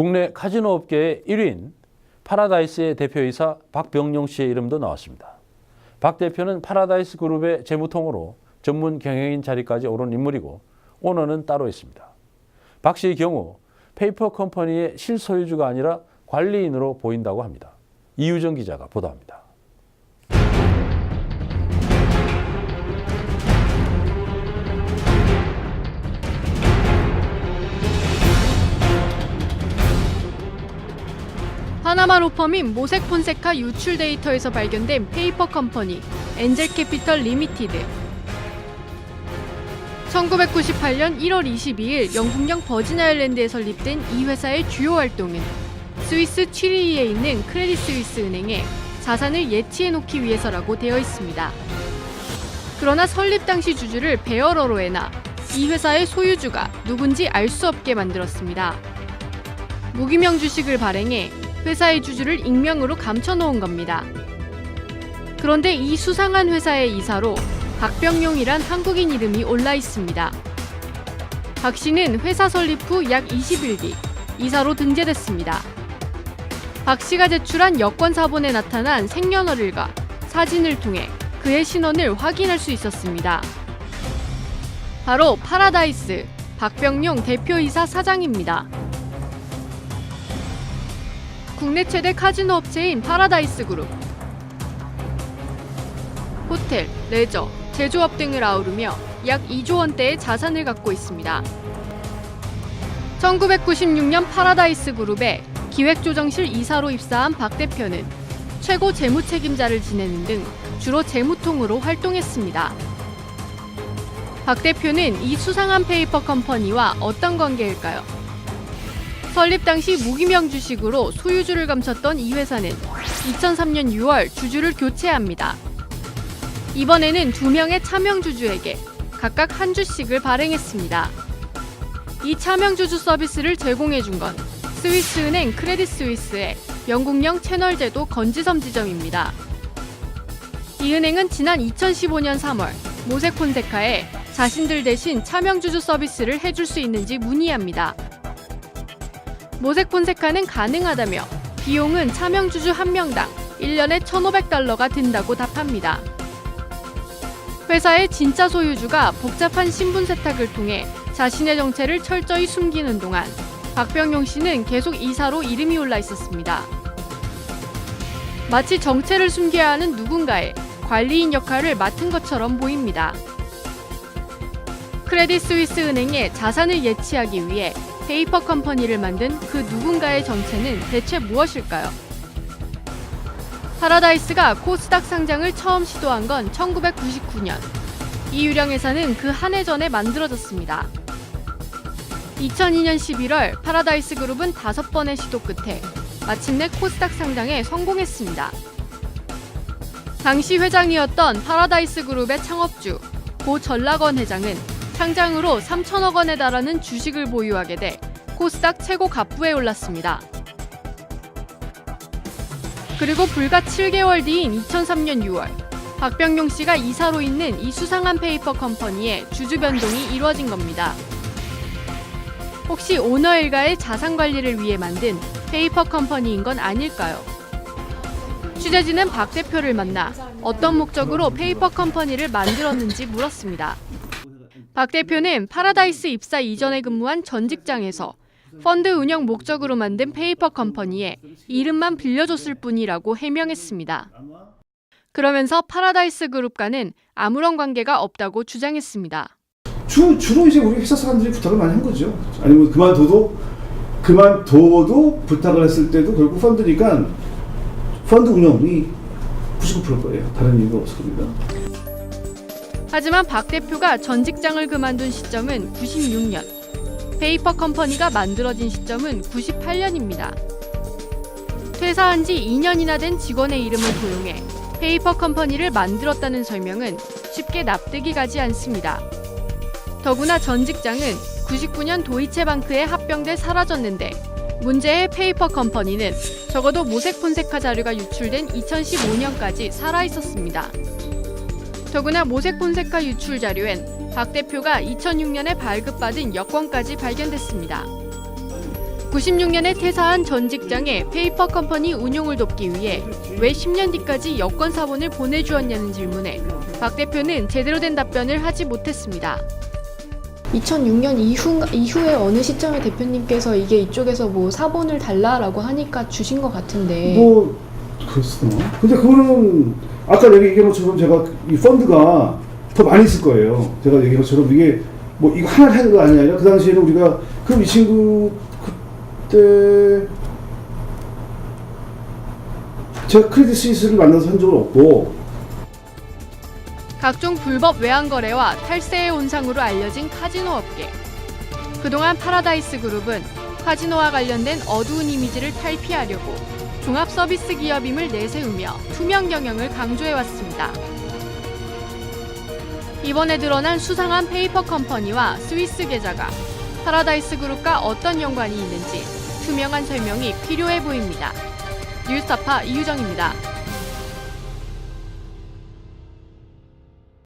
국내 카지노 업계의 1인 파라다이스의 대표이사 박병용 씨의 이름도 나왔습니다. 박 대표는 파라다이스 그룹의 재무통으로 전문 경영인 자리까지 오른 인물이고 오너는 따로 있습니다. 박 씨의 경우 페이퍼 컴퍼니의 실소유주가 아니라 관리인으로 보인다고 합니다. 이유정 기자가 보도합니다. 파나마 로펌인 모색 폰세카 유출 데이터에서 발견된 페이퍼 컴퍼니 엔젤 캐피털 리미티드 1998년 1월 22일 영국령 버진 아일랜드에 설립된 이 회사의 주요 활동은 스위스 취리히에 있는 크레딧 스위스 은행에 자산을 예치해 놓기 위해서라고 되어 있습니다. 그러나 설립 당시 주주를 베어러로 해놔 이 회사의 소유주가 누군지 알 수 없게 만들었습니다. 무기명 주식을 발행해 회사의 주주를 익명으로 감춰놓은 겁니다. 그런데 이 수상한 회사의 이사로 박병용이란 한국인 이름이 올라 있습니다. 박 씨는 회사 설립 후 약 20일 뒤 이사로 등재됐습니다. 박 씨가 제출한 여권 사본에 나타난 생년월일과 사진을 통해 그의 신원을 확인할 수 있었습니다. 바로 파라다이스 박병용 대표이사 사장입니다. 국내 최대 카지노 업체인 파라다이스 그룹. 호텔, 레저, 제조업 등을 아우르며 약 2조 원대의 자산을 갖고 있습니다. 1996년 파라다이스 그룹의 기획조정실 이사로 입사한 박 대표는 최고 재무 책임자를 지내는 등 주로 재무통으로 활동했습니다. 박 대표는 이 수상한 페이퍼 컴퍼니와 어떤 관계일까요? 설립 당시 무기명 주식으로 소유주를 감췄던 이 회사는 2003년 6월 주주를 교체합니다. 이번에는 두 명의 차명 주주에게 각각 한 주씩을 발행했습니다. 이 차명 주주 서비스를 제공해 준 건 스위스은행 크레딧 스위스의 영국령 채널제도 건지섬 지점입니다. 이 은행은 지난 2015년 3월 모색 폰세카에 자신들 대신 차명 주주 서비스를 해줄 수 있는지 문의합니다. 모색 폰세카는 가능하다며 비용은 차명주주 한 명당 1년에 1,500달러가 든다고 답합니다. 회사의 진짜 소유주가 복잡한 신분 세탁을 통해 자신의 정체를 철저히 숨기는 동안 박병용 씨는 계속 이사로 이름이 올라 있었습니다. 마치 정체를 숨겨야 하는 누군가의 관리인 역할을 맡은 것처럼 보입니다. 크레딧 스위스 은행에 자산을 예치하기 위해 페이퍼 컴퍼니를 만든 그 누군가의 정체는 대체 무엇일까요? 파라다이스가 코스닥 상장을 처음 시도한 건 1999년. 이 유령 회사는 그 한 해 전에 만들어졌습니다. 2002년 11월 파라다이스 그룹은 다섯 번의 시도 끝에 마침내 코스닥 상장에 성공했습니다. 당시 회장이었던 파라다이스 그룹의 창업주 고 전락원 회장은 상장으로 3천억 원에 달하는 주식을 보유하게 돼 코스닥 최고 갑부에 올랐습니다. 그리고 불과 7개월 뒤인 2003년 6월 박병용 씨가 이사로 있는 이 수상한 페이퍼 컴퍼니의 주주 변동이 이루어진 겁니다. 혹시 오너 일가의 자산 관리를 위해 만든 페이퍼 컴퍼니인 건 아닐까요? 취재진은 박 대표를 만나 어떤 목적으로 페이퍼 컴퍼니를 만들었는지 물었습니다. 박 대표는 파라다이스 입사 이전에 근무한 전 직장에서 펀드 운영 목적으로 만든 페이퍼 컴퍼니에 이름만 빌려줬을 뿐이라고 해명했습니다. 그러면서 파라다이스 그룹과는 아무런 관계가 없다고 주장했습니다. 주, 주로 이제 우리 회사 사람들이 부탁을 많이 한 거죠. 아니면 그만둬도 그만둬도 부탁을 했을 때도 결국 펀드니까 펀드 운영이 99%일 거예요. 다른 이유가 없을 겁니다. 하지만 박 대표가 전 직장을 그만둔 시점은 96년, 페이퍼 컴퍼니가 만들어진 시점은 98년입니다. 퇴사한 지 2년이나 된 직원의 이름을 도용해 페이퍼 컴퍼니를 만들었다는 설명은 쉽게 납득이 가지 않습니다. 더구나 전 직장은 99년 도이체방크에 합병돼 사라졌는데 문제의 페이퍼 컴퍼니는 적어도 모색 폰세카 자료가 유출된 2015년까지 살아 있었습니다. 더구나 모색 폰세카 유출 자료엔 박 대표가 2006년에 발급받은 여권까지 발견됐습니다. 96년에 퇴사한 전 직장의 페이퍼 컴퍼니 운용을 돕기 위해 왜 10년 뒤까지 여권 사본을 보내주었냐는 질문에 박 대표는 제대로 된 답변을 하지 못했습니다. 2006년 이후, 이후에 어느 시점에 대표님께서 이게 이쪽에서 뭐 사본을 달라라고 하니까 주신 것 같은데 뭐 그렇구나. 근데 그거는 아까 얘기한 것처럼 제가 이 펀드가 더 많이 있을 거예요. 제가 얘기한 것처럼 이게 뭐 이거 하나 하는 거 아니야. 그 당시에는 우리가 그럼 이 친구 그때 제가 크레딧 스위스를 만나서 한 적은 없고 각종 불법 외환 거래와 탈세의 온상으로 알려진 카지노 업계. 그동안 파라다이스 그룹은 카지노와 관련된 어두운 이미지를 탈피하려고 종합 서비스 기업임을 내세우며 투명 경영을 강조해 왔습니다. 이번에 드러난 수상한 페이퍼 컴퍼니와 스위스 계좌가 파라다이스 그룹과 어떤 연관이 있는지 투명한 설명이 필요해 보입니다. 뉴스타파 이유정입니다.